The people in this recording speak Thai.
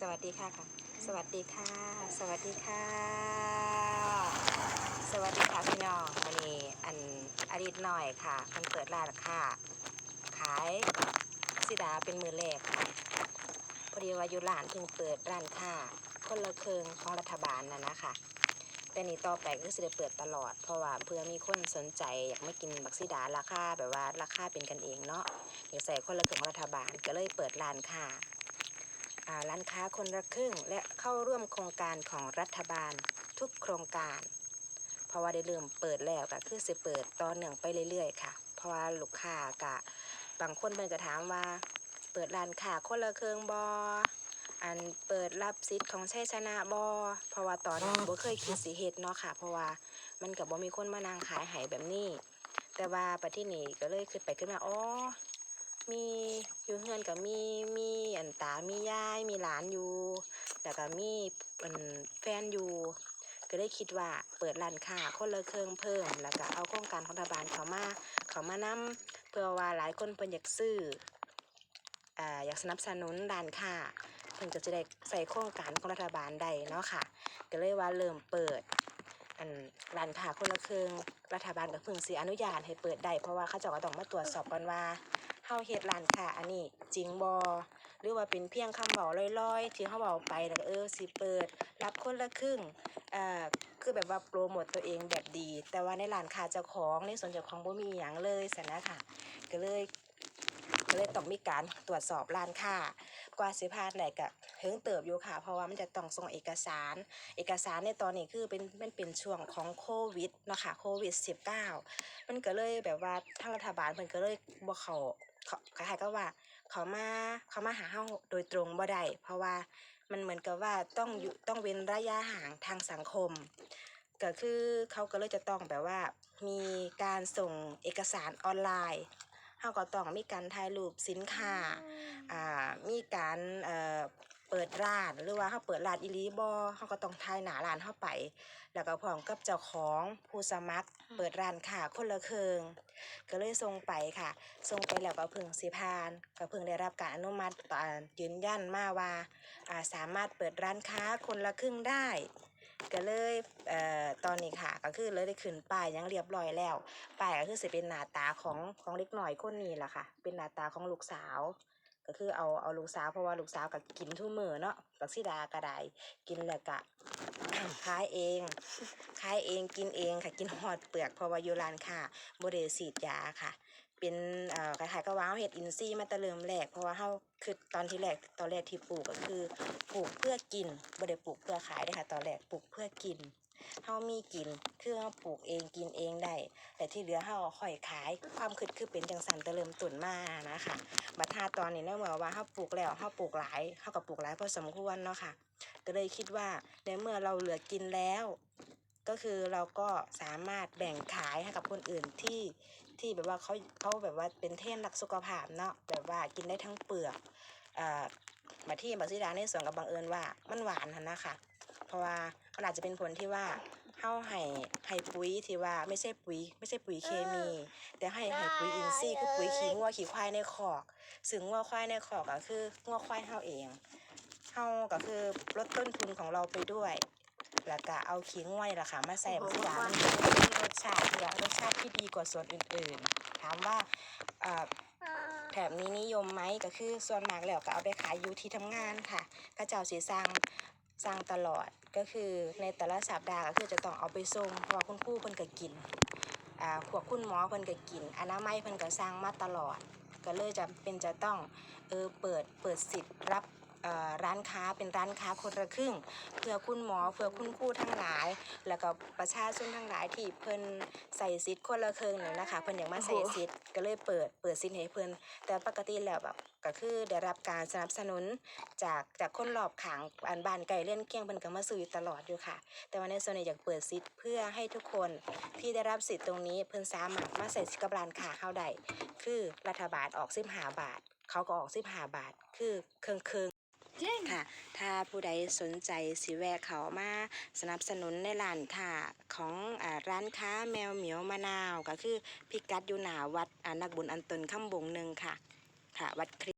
สวัสดีค่ะค่ะ สวัสดีค่ะ สวัสดีค่ะ สวัสดีค่ะพี่น้องวันนี้อันอดีตหน่อยค่ะมันเปิดร้านค่ะ ขายสิดาเป็นมือแรกค่ะพอดีว่าอยู่ร้านเพิ่งเปิดร้านค่ะคนละเครื่องของรัฐบาลนะนะคะแต่นี่ต่อไปก็สิได้เปิดตลอด เพราะว่าเพื่อมีคนสนใจอยากมากินบักซิดาราคาแบบว่าราคาเป็นกันเองเนาะอยากใส่คนละเครื่องของรัฐบาลก็เลยเปิดร้านค่ะ ร้านค้าคนละครึ่ง และเข้าร่วมโครงการของรัฐบาลทุกโครงการ เพราะว่าได้เริ่มเปิดแล้วก็คือสิเปิดต่อเนื่องไปเรื่อยๆค่ะ เพราะว่าลูกค้ากะบางคนเพิ่นก็ถามว่า เปิดร้านค้าคนละครื่งบออันเปิดรับสิทธิ์ของชัยชนะบอเพราะว่าตอนนั้นบ่เคยคิดสิเฮ็ดเนาะค่ะ เพราะว่ามันก็บ่มีคนมานั่งขายให้แบบนี้ แต่ว่าปัจจุบันก็เลยคิดไปขึ้นมาอ๋อ มีอยู่เฮือนก็มีมีอันตา มียาย มีหลานอยู่แล้วก็มีอันแฟนอยู่ ก็ได้คิดว่าเปิดร้านค้าคนละเครื่องเพิ่ม แล้วก็เอาโครงการของรัฐบาลเขามาเขามานำเพื่อว่าหลายคนเพิ่นอยากซื้ออ่าอยากสนับสนุนร้านค้าเพิ่นก็จะได้ใส่โครงการของรัฐบาลได้เนาะค่ะ ก็เลยว่าเริ่มเปิดอันร้านค้าคนละเครื่องรัฐบาลก็เพิ่งสิอนุญาตให้เปิดได้เพราะว่าเขาเจ้าก็ต้องมาตรวจสอบก่อนว่า เฮาเฮ็ดร้านค้าอันนี้จริงบ่หรือว่าเป็นเพียงคำเว้าลอยๆ ที่เฮาเว้าไปแล้วเออสิเปิด รับคนละครึ่งอ่าคือแบบว่าโปรโมตตัวเองแบบดี แต่ว่าในร้านค้าเจ้าของในส่วนเจ้าของบ่มีหยังเลยซั่นะค่ะ ก็เลยก็เลยต้องมีการตรวจสอบร้านค้ากว่าสิผ่านได้ก็ถึงเติบอยู่ค่ะ เพราะว่ามันจะต้องส่งเอกสาร เอกสารในตอนนี้คือเป็นมันเป็นช่วงของโควิดเนาะค่ะโควิด -19 มันก็เลยแบบว่าทางรัฐบาลเพิ่นก็เลยบ่เขา เขาคล้ายๆกับว่า เขามาเขามาหาเฮาโดยตรงบ่ได้เพราะว่ามันเหมือนกับว่าต้องอยู่ต้องเว้นระยะห่างทางสังคม ก็คือเขาก็เลยจะต้องแบบว่า มีการส่งเอกสารออนไลน์เฮาก็ต้องมีการถ่ายรูปสินค้าอ่ามีการเอ่อ เปิดร้านหรือว่าเขาเปิดร้านอีหลีบอเขาก็ต้องทายหนาร้านเข้าไป แล้วก็พร้อมกับเจ้าของผู้สมัคร เปิดร้านค่ะคนละเครื่องก็เลยส่งไปค่ะส่งไปแล้วก็เพิ่งสิพานก็เพิ่งได้รับการอนุมัติอ่ายืนยันมาว่าอ่าสามารถเปิดร้านค้าคนละครึ่งได้ก็เลยเอ่อตอนนี้ค่ะก็คือเลยได้ขึ้นป้ายหยังเรียบร้อยแล้วป้ายก็คือสิเป็นหน้าตาของของเล็กหน่อยคนนี้แหละค่ะ เป็นหน้าตาของลูกสาว ก็คือเอาเอาลูกสาวเพราะว่าลูกสาวก็กินทุกมื้อเนาะบักซิดาก็ได้กินแล้วก็ขายเองขายเองกินเองค่ะกินหอดเปลือกเพราะว่าอยู่ร้านค้าบ่ได้ฉีดยาค่ะ เป็นเอ่อคล้ายกับว่าเราเฮ็ดอินทรีย์มาต่เริ่มแรกเพราะว่าเฮาคือตอนที่แรกตอนแรกที่ปลูกก็คือปลูกเพื่อกินบ่ได้ปลูกเพื่อขายเด้อค่ะตอนแรกปลูกเพื่อกิน เฮามีกิน คือเฮาปลูกเองกินเองได้ แต่ที่เหลือเฮาค่อยขาย ความคิดคือเป็นจังซั่นแต่เริ่มต้นมานะคะบัดถ้าตอนนี้เนื่องจากว่าเฮาปลูกแล้วเฮาปลูกหลายเฮาก็ปลูกหลายพอสมควรเนาะค่ะ ก็เลยคิดว่าในเมื่อเราเหลือกินแล้ว ก็คือเราก็สามารถแบ่งขายให้กับคนอื่นที่ที่แบบว่าเขาเขาแบบว่าเป็นเทรนรักสุขภาพเนาะแบบว่ากินได้ทั้งเปลือกอ่ามาที่บักซิดาในส่วนกับบังเอิญว่ามันหวานนนะคะเพราะว่า มันอาจจะเป็นผลที่ว่าเฮาให้ให้ปุ๋ยที่ว่าไม่ใช่ปุ๋ย ไม่ใช่ปุ๋ยเคมี แต่ให้ให้ปุ๋ยอินทรีย์คือปุ๋ยขี้งัวขี้ควายในคอกซึ่งงัวควายในคอกก็คืองัวควายเฮาเองเฮาก็คือลดต้นทุนของเราไปด้วยแล้วก็เอาขี้ง่วยล่ะค่ะมาใส่บักจานมันจะได้มีรสชาติที่ว่ารสชาติที่ดีกว่าส่วนอื่นๆ ถามว่าเอ่อแถบนี้นิยมไหมก็คือส่วนมากแล้วก็เอาไปขายอยู่ที่ทำงานค่ะก็เจ้าสีสร้าง สร้างตลอดก็คือในแต่ละสัปดาห์ก็คือจะต้องเอาไปส่งเพราะว่าคุณครูเพิ่นก็กินอ่าขวกคุณหมอเพิ่นก็กินอนามัยเพิ่นก็สร้างมาตลอด ก็เลยจะเป็นจะต้องเออเปิดเปิดสิทธิ์รับ ร้านค้าเป็นร้านค้าคนละครึ่งเพื่อคุณหมอเพื่อคุณครูทั้งหลาย แล้วก็ประชาชนทั้งหลายที่เพิ่นใส่สิทธิ์คนละครึ่งเนี่ยนะคะเพิ่นอยากมาใส่สิทธิ์ก็เลยเปิดเปิดสิทธิ์ให้เพิ่นแต่ปกติแล้วแบบก็คือได้รับการสนับสนุนจากจากคนรอบข้างอันบ้านไก่เล่นเกี้ยงเพิ่นก็มาซื้ออยู่ตลอดอยู่ค่ะ แต่ว่าในส่วนนี้อยากเปิดสิทธิ์เพื่อให้ทุกคนที่ได้รับสิทธิ์ตรงนี้เพิ่นสามารถมาใส่สิทธิ์กับร้านค้าเข้าได้คือรัฐบาลออก15บาท เขาก็ออก15บาท คือเครื่องเครื่อง ๆค่ะ ถ้าผู้ใดสนใจสิแวะเขามาสนับสนุนในร้านค่ะของอร้านค้าแมวเหมียวมะนาวก็คือพิกัดอยู่หนาวัดนักบุญอันตนข้ามบงหนึ่งค่ะ ค่ะ วัดคริ